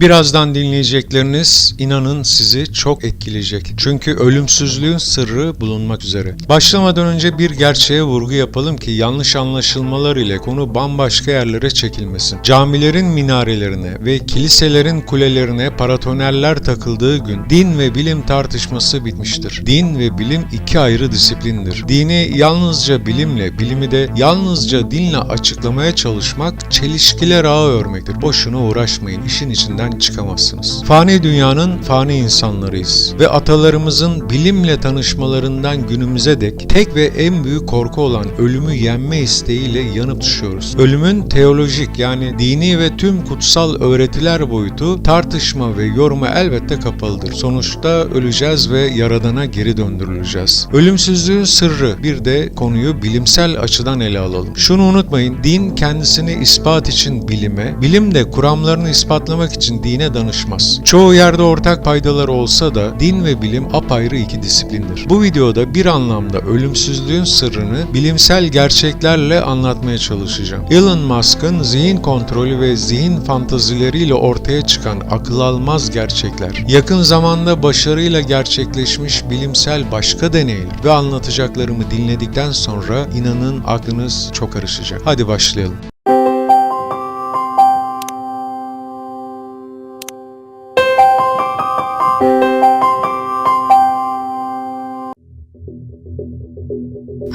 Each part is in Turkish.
Birazdan dinleyecekleriniz inanın sizi çok etkileyecek. Çünkü ölümsüzlüğün sırrı bulunmak üzere. Başlamadan önce bir gerçeğe vurgu yapalım ki yanlış anlaşılmalar ile konu bambaşka yerlere çekilmesin. Camilerin minarelerine ve kiliselerin kulelerine paratonerler takıldığı gün din ve bilim tartışması bitmiştir. Din ve bilim iki ayrı disiplindir. Dini yalnızca bilimle, bilimi de yalnızca dinle açıklamaya çalışmak çelişkiler ağı örmektir. Boşuna uğraşmayın, işin içinden çıkamazsınız. Fani dünyanın fani insanlarıyız ve atalarımızın bilimle tanışmalarından günümüze dek tek ve en büyük korku olan ölümü yenme isteğiyle yanıp düşüyoruz. Ölümün teolojik yani dini ve tüm kutsal öğretiler boyutu tartışma ve yoruma elbette kapalıdır. Sonuçta öleceğiz ve yaradana geri döndürüleceğiz. Ölümsüzlüğün sırrı bir de konuyu bilimsel açıdan ele alalım. Şunu unutmayın, din kendisini ispat için bilime, bilim de kuramlarını ispatlamak için dine danışmaz. Çoğu yerde ortak paydalar olsa da din ve bilim apayrı iki disiplindir. Bu videoda bir anlamda ölümsüzlüğün sırrını bilimsel gerçeklerle anlatmaya çalışacağım. Elon Musk'ın zihin kontrolü ve zihin fantazileriyle ortaya çıkan akıl almaz gerçekler, yakın zamanda başarıyla gerçekleşmiş bilimsel başka deneyler ve anlatacaklarımı dinledikten sonra inanın aklınız çok karışacak. Hadi başlayalım.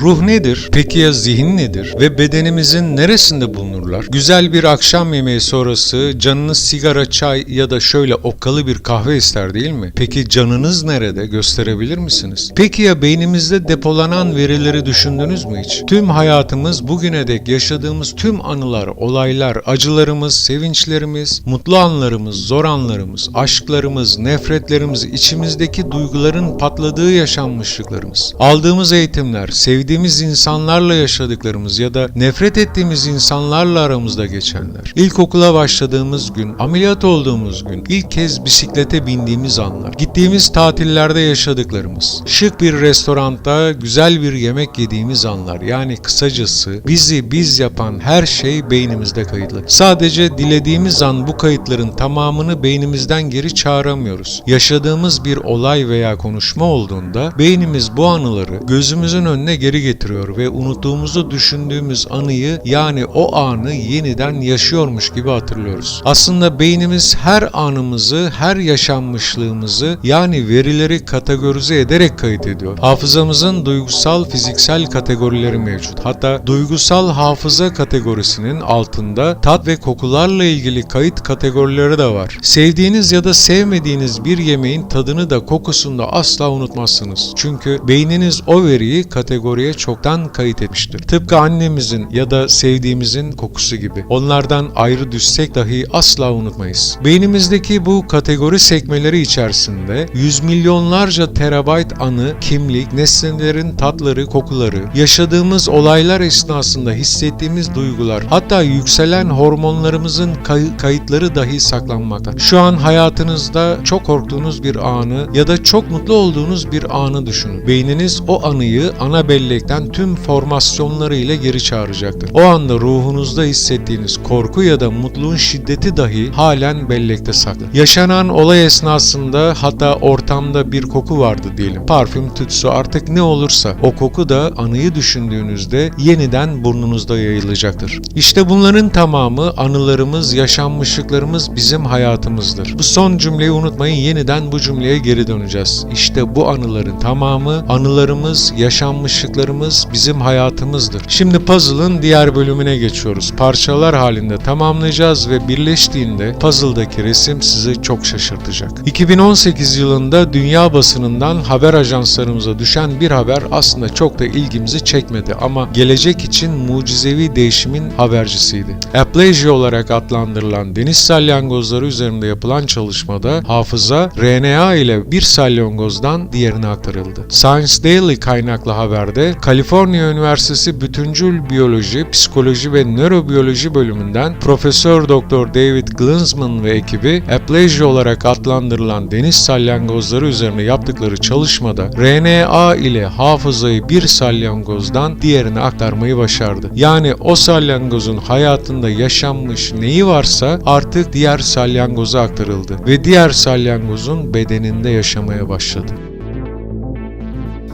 Ruh nedir? Peki ya zihin nedir? Ve bedenimizin neresinde bulunurlar? Güzel bir akşam yemeği sonrası canınız sigara, çay ya da şöyle okkalı bir kahve ister değil mi? Peki canınız nerede? Gösterebilir misiniz? Peki ya beynimizde depolanan verileri düşündünüz mü hiç? Tüm hayatımız bugüne dek yaşadığımız tüm anılar, olaylar, acılarımız, sevinçlerimiz, mutlu anlarımız, zor anlarımız, aşklarımız, nefretlerimiz, içimizdeki duyguların patladığı yaşanmışlıklarımız, aldığımız eğitimler, sevdiğimiz insanlarla yaşadıklarımız ya da nefret ettiğimiz insanlarla aramızda geçenler. İlkokula başladığımız gün, ameliyat olduğumuz gün, ilk kez bisiklete bindiğimiz anlar, gittiğimiz tatillerde yaşadıklarımız, şık bir restoranda güzel bir yemek yediğimiz anlar. Yani kısacası bizi biz yapan her şey beynimizde kayıtlı. Sadece dilediğimiz an bu kayıtların tamamını beynimizden geri çağıramıyoruz. Yaşadığımız bir olay veya konuşma olduğunda beynimiz bu anıları gözümüzün önüne geri getiriyor ve unuttuğumuzu düşündüğümüz anıyı yani o anı yeniden yaşıyormuş gibi hatırlıyoruz. Aslında beynimiz her anımızı, her yaşanmışlığımızı yani verileri kategorize ederek kayıt. Hafızamızın duygusal, fiziksel kategorileri mevcut. Hatta duygusal hafıza kategorisinin altında tat ve kokularla ilgili kayıt kategorileri de var. Sevdiğiniz ya da sevmediğiniz bir yemeğin tadını da kokusunu da asla unutmazsınız. Çünkü beyniniz o veriyi kategoriye çoktan kayıt etmiştir. Tıpkı annemizin ya da sevdiğimizin kokusu gibi. Onlardan ayrı düşsek dahi asla unutmayız. Beynimizdeki bu kategori sekmeleri içerisinde yüz milyonlarca terabayt anı, kimlik, nesnelerin tatları, kokuları, yaşadığımız olaylar esnasında hissettiğimiz duygular, hatta yükselen hormonlarımızın kay- kayıtları dahi saklanmakta. Şu an hayatınızda çok korktuğunuz bir anı ya da çok mutlu olduğunuz bir anı düşünün. Beyniniz o anıyı ana bellekten tüm formasyonları ile geri çağıracaktır. O anda ruhunuzda hissettiğiniz korku ya da mutluluğun şiddeti dahi halen bellekte saklı. Yaşanan olay esnasında hatta ortamda bir koku vardı diyelim. Parfüm, tütsü artık ne olursa o koku da anıyı düşündüğünüzde yeniden burnunuzda yayılacaktır. İşte bunların tamamı anılarımız, yaşanmışlıklarımız bizim hayatımızdır. Bu son cümleyi unutmayın yeniden bu cümleye geri döneceğiz. İşte bu anıların tamamı anılarımız, yaşanmışlıklarımız bizim hayatımızdır. Şimdi puzzle'ın diğer bölümüne geçiyoruz. Parçalar halinde tamamlayacağız ve birleştiğinde puzzle'daki resim sizi çok şaşırtacak. 2018 yılında dünya basınından haber ajanslarımıza düşen bir haber aslında çok da ilgimizi çekmedi ama gelecek için mucizevi değişimin habercisiydi. Aplasia olarak adlandırılan deniz salyangozları üzerinde yapılan çalışmada hafıza RNA ile bir salyangozdan diğerine aktarıldı. Science Daily kaynaklı haberde Kaliforniya Üniversitesi Bütüncül Biyoloji, Psikoloji ve Nörobiyoloji bölümünden Profesör Doktor David Glinsman ve ekibi aplasia olarak adlandırılan deniz salyangozları üzerine yaptıkları çalışmada RNA ile hafızayı bir salyangozdan diğerine aktarmayı başardı. Yani o salyangozun hayatında yaşanmış neyi varsa artık diğer salyangoza aktarıldı ve diğer salyangozun bedeninde yaşamaya başladı.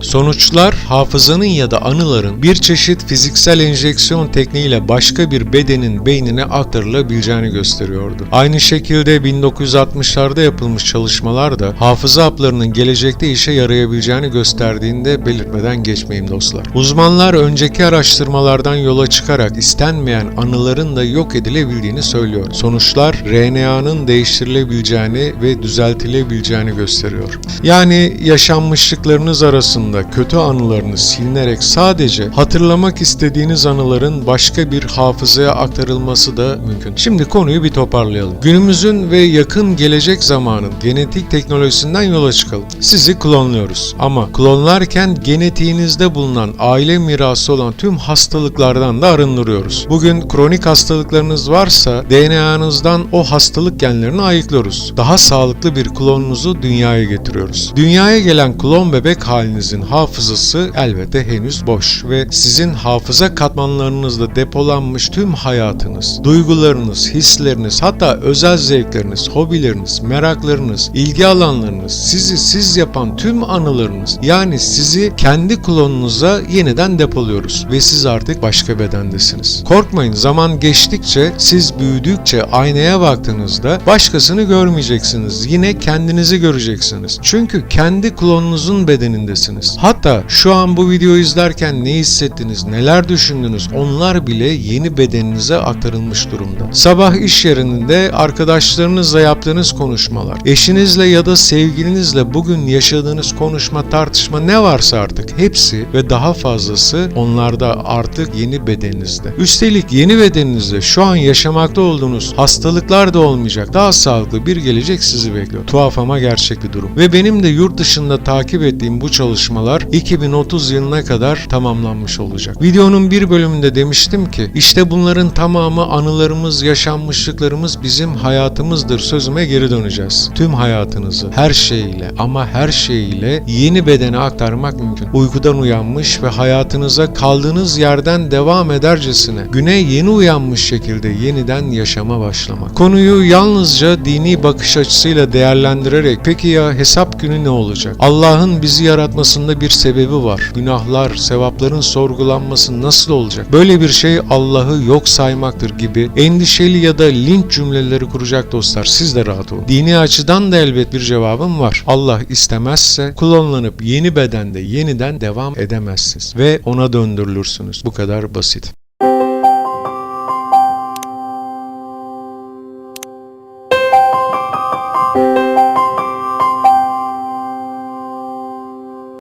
Sonuçlar hafızanın ya da anıların bir çeşit fiziksel enjeksiyon tekniğiyle başka bir bedenin beynine aktarılabileceğini gösteriyordu. Aynı şekilde 1960'larda yapılmış çalışmalar da hafıza haplarının gelecekte işe yarayabileceğini gösterdiğinde belirtmeden geçmeyeyim dostlar. Uzmanlar önceki araştırmalardan yola çıkarak istenmeyen anıların da yok edilebildiğini söylüyor. Sonuçlar RNA'nın değiştirilebileceğini ve düzeltilebileceğini gösteriyor. Yani yaşanmışlıklarınız arasında kötü anılarınız silinerek sadece hatırlamak istediğiniz anıların başka bir hafızaya aktarılması da mümkün. Şimdi konuyu bir toparlayalım. Günümüzün ve yakın gelecek zamanın genetik teknolojisinden yola çıkalım. Sizi klonluyoruz. Ama klonlarken genetiğinizde bulunan aile mirası olan tüm hastalıklardan da arındırıyoruz. Bugün kronik hastalıklarınız varsa DNA'nızdan o hastalık genlerini ayıklıyoruz. Daha sağlıklı bir klonunuzu dünyaya getiriyoruz. Dünyaya gelen klon bebek halinizin hafızası elbette henüz boş ve sizin hafıza katmanlarınızda depolanmış tüm hayatınız, duygularınız, hisleriniz, hatta özel zevkleriniz, hobileriniz, meraklarınız, ilgi alanlarınız, sizi siz yapan tüm anılarınız yani sizi kendi klonunuza yeniden depoluyoruz ve siz artık başka bedendesiniz. Korkmayın zaman geçtikçe siz büyüdükçe aynaya baktığınızda başkasını görmeyeceksiniz. Yine kendinizi göreceksiniz. Çünkü kendi klonunuzun bedenindesiniz. Hatta şu an bu videoyu izlerken ne hissettiniz, neler düşündünüz onlar bile yeni bedeninize aktarılmış durumda. Sabah iş yerinde arkadaşlarınızla yaptığınız konuşmalar, eşinizle ya da sevgilinizle bugün yaşadığınız konuşma, tartışma ne varsa artık hepsi ve daha fazlası onlarda artık yeni bedeninizde. Üstelik yeni bedeninizde şu an yaşamakta olduğunuz hastalıklar da olmayacak. Daha sağlıklı bir gelecek sizi bekliyor. Tuhaf ama gerçek bir durum. Ve benim de yurt dışında takip ettiğim bu çalışmalar 2030 yılına kadar tamamlanmış olacak. Videonun bir bölümünde demiştim ki işte bunların tamamı anılarımız, yaşanmışlıklarımız bizim hayatımızdır sözüme geri döneceğiz. Tüm hayatınızı her şeyiyle ama her şeyiyle yeni bedene aktarmak mümkün. Uykudan uyanmış ve hayatınıza kaldığınız yerden devam edercesine güne yeni uyanmış şekilde yeniden yaşama başlamak. Konuyu yalnızca dini bakış açısıyla değerlendirerek peki ya hesap günü ne olacak? Allah'ın bizi yaratmasında bir sebebi var. Günahlar, sevapların sorgulanması nasıl olacak? Böyle bir şey Allah'ı yok saymaktır gibi endişeli ya da linç cümleleri kuracak dostlar. Siz de rahat olun. Dini açıdan da elbet bir cevabım var. Allah istemezse klonlanıp yeni bedende yeniden devam edemezsiniz ve ona döndürülürsünüz. Bu kadar basit.